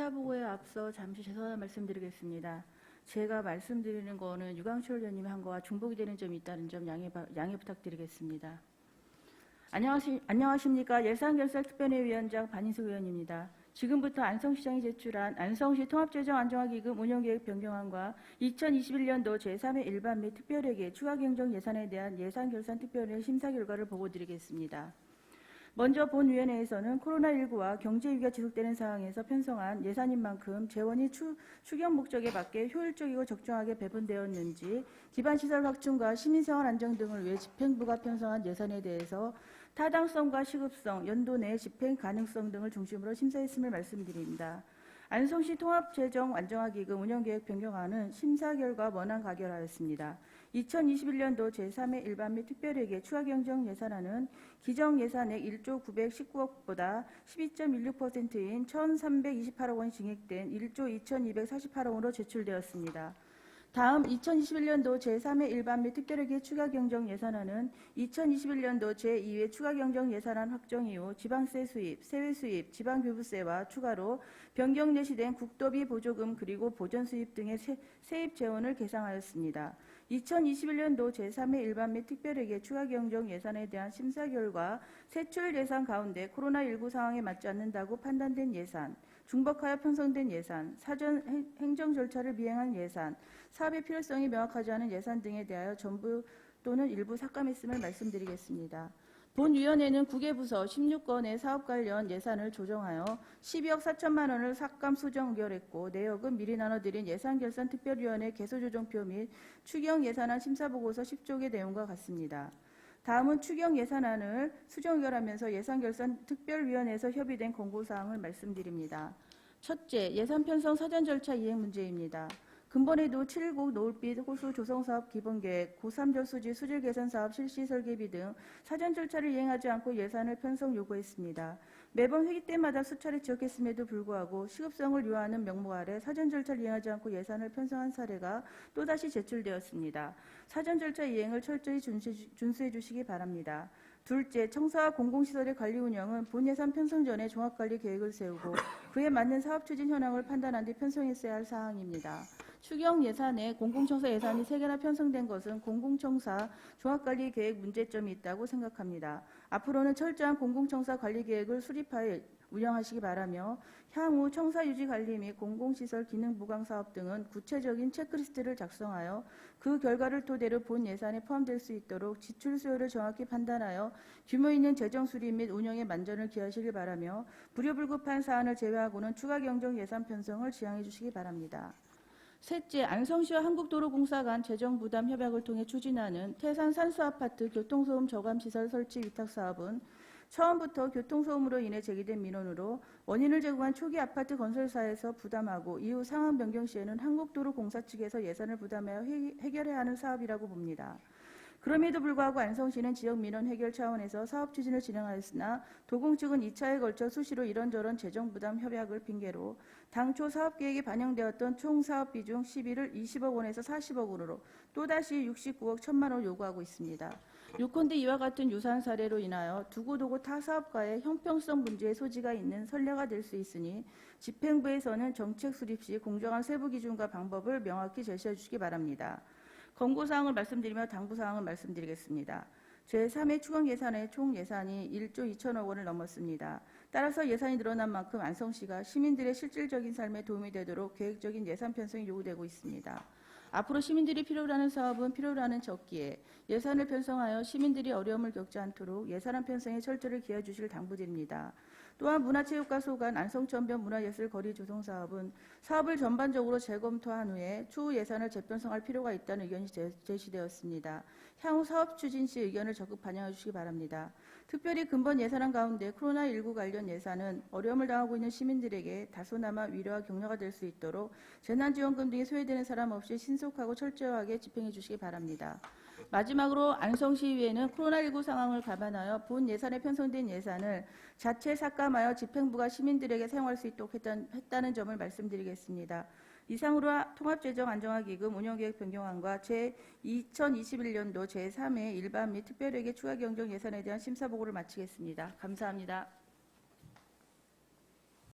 심사보고에 앞서 잠시 죄송한 말씀드리겠습니다. 제가 말씀드리는 거는 유광철 의원님이 한 거와 중복이 되는 점이 있다는 점 양해, 바- 양해 부탁드리겠습니다. 안녕하시, 안녕하십니까. 예산결산특별위원장 반인수 의원입니다. 지금부터 안성시장이 제출한 안성시 통합재정 안정화기금 운영계획 변경안과 2021년도 제3회 일반 및 특별회계 추가 경정 예산에 대한 예산결산특별회 심사 결과를 보고드리겠습니다. 먼저 본위원회에서는 코로나19와 경제 위기가 지속되는 상황에서 편성한 예산인 만큼 재원이 추, 추경 목적에 맞게 효율적이고 적정하게 배분되었는지 기반시설 확충과 시민생활 안정 등을 위해 집행부가 편성한 예산에 대해서 타당성과 시급성, 연도 내 집행 가능성 등을 중심으로 심사했음을 말씀드립니다. 안성시 통합재정 안정화기금 운영계획 변경안은 심사 결과 원안 가결하였습니다. 2021년도 제3회 일반 및 특별회계 추가 경정 예산안은 기정 예산액 1조 919억보다 12.16%인 1,328억 원이 증액된 1조 2,248억 원으로 제출되었습니다. 다음 2021년도 제3회 일반 및 특별회계 추가 경정 예산안은 2021년도 제2회 추가 경정 예산안 확정 이후 지방세 수입, 세외 수입, 지방교부세와 추가로 변경 예시된 국도비 보조금 그리고 보전 수입 등의 세, 세입 재원을 계상하였습니다. 2021년도 제3회 일반 및 특별회계 추가 경정 예산에 대한 심사 결과 세출 예산 가운데 코로나19 상황에 맞지 않는다고 판단된 예산, 중복하여 편성된 예산, 사전 행- 행정 절차를 미행한 예산, 사업의 필요성이 명확하지 않은 예산 등에 대하여 전부 또는 일부 삭감했음을 말씀드리겠습니다. 본위원회는 국외부서 16건의 사업 관련 예산을 조정하여 12억 4천만 원을 삭감 수정 의결했고 내역은 미리 나눠드린 예산결산 특별위원회 개소조정표 및 추경 예산안 심사보고서 10쪽의 내용과 같습니다. 다음은 추경 예산안을 수정 의결하면서 예산결산 특별위원회에서 협의된 공고사항을 말씀드립니다. 첫째, 예산 편성 사전 절차 이행 문제입니다. 근본에도 7국 노을빛 호수 조성사업 기본계획, 고3저수지 수질 개선 사업 실시 설계비 등 사전 절차를 이행하지 않고 예산을 편성 요구했습니다. 매번 회기 때마다 수차례 지적했음에도 불구하고 시급성을 요하는 명목 아래 사전 절차를 이행하지 않고 예산을 편성한 사례가 또다시 제출되었습니다. 사전 절차 이행을 철저히 준수- 준수해 주시기 바랍니다. 둘째, 청사와 공공시설의 관리 운영은 본 예산 편성 전에 종합관리 계획을 세우고 그에 맞는 사업 추진 현황을 판단한 뒤 편성했어야 할 사항입니다. 추경 예산에 공공청사 예산이 세개나 편성된 것은 공공청사 종합관리 계획 문제점이 있다고 생각합니다. 앞으로는 철저한 공공청사 관리 계획을 수립하여 운영하시기 바라며 향후 청사 유지 관리 및 공공시설 기능 보강 사업 등은 구체적인 체크리스트를 작성하여 그 결과를 토대로 본 예산에 포함될 수 있도록 지출 수요를 정확히 판단하여 규모 있는 재정 수립 및 운영에 만전을 기하시길 바라며 불효불급한 사안을 제외하고는 추가 경정 예산 편성을 지향해 주시기 바랍니다. 셋째, 안성시와 한국도로공사 간 재정 부담 협약을 통해 추진하는 태산 산수 아파트 교통소음 저감 시설 설치 위탁 사업은 처음부터 교통소음으로 인해 제기된 민원으로 원인을 제공한 초기 아파트 건설사에서 부담하고 이후 상황 변경 시에는 한국도로공사 측에서 예산을 부담하여 해- 해결해야 하는 사업이라고 봅니다. 그럼에도 불구하고 안성시는 지역 민원 해결 차원에서 사업 추진을 진행하였으나 도공 측은 2차에 걸쳐 수시로 이런저런 재정 부담 협약을 핑계로 당초 사업 계획에 반영되었던 총 사업 비중 11을 20억 원에서 40억 원으로 또다시 69억 1천만 원을 요구하고 있습니다. 요컨대 이와 같은 유사한 사례로 인하여 두고두고 타 사업과의 형평성 문제의 소지가 있는 선례가 될 수 있으니 집행부에서는 정책 수립 시 공정한 세부 기준과 방법을 명확히 제시해 주시기 바랍니다. 권고사항을 말씀드리며 당부사항을 말씀드리겠습니다. 제3회 추경 예산의 총 예산이 1조 2천억 원을 넘었습니다. 따라서 예산이 늘어난 만큼 안성시가 시민들의 실질적인 삶에 도움이 되도록 계획적인 예산 편성이 요구되고 있습니다. 앞으로 시민들이 필요로 하는 사업은 필요로 하는 적기에 예산을 편성하여 시민들이 어려움을 겪지 않도록 예산안 편성에 철저를 기해 주실 당부드립니다. 또한 문화체육과 소관 안성천변 문화예술 거리 조성 사업은 사업을 전반적으로 재검토한 후에 추후 예산을 재편성할 필요가 있다는 의견이 제- 제시되었습니다. 향후 사업 추진 시 의견을 적극 반영해 주시기 바랍니다. 특별히 근본 예산안 가운데 코로나19 관련 예산은 어려움을 당하고 있는 시민들에게 다소나마 위로와 격려가 될 수 있도록 재난지원금 등이 소외되는 사람 없이 신속하고 철저하게 집행해 주시기 바랍니다. 마지막으로 안성시의회는 코로나19 상황을 감안하여 본 예산에 편성된 예산을 자체 삭감하여 집행부가 시민들에게 사용할 수 있도록 했다는 점을 말씀드리겠습니다. 이상으로 통합재정 안정화기금 운영계획 변경안과 제2021년도 제3회 일반 및 특별회계 추가 경정 예산에 대한 심사보고를 마치겠습니다. 감사합니다.